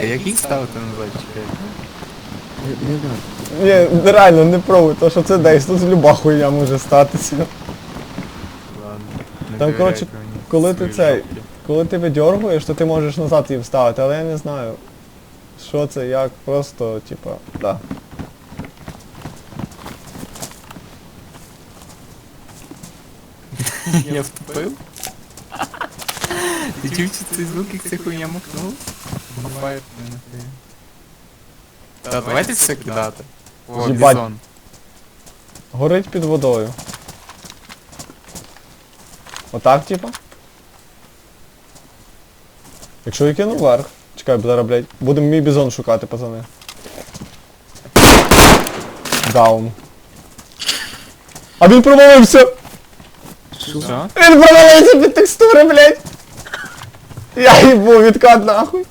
А як їх ставити назад, чекай? Не, надо. Ні, реально не пробуй, то що це десь, тут люба хуйня може статися. Ладно. Не Там, довіряйте коротше, мені. коли ти Свої цей- жопки. Коли ти видьоргуєш, то ти можеш назад її вставити, але я не знаю. Що це, як, просто, типа, да. Я втупив? Ти чув чи цей звук, як ця хуйня махнув? Буває не нахуй. Та давайте все кидати. О, Їбать. бізон. Горить під водою. Отак, типа? Якщо я кину вверх. Чекай, зараз, блядь. Будемо мій бізон шукати, пацани. Даун. А він провалився! Що? Він провалився під текстури, блядь! Я їбу відкат нахуй.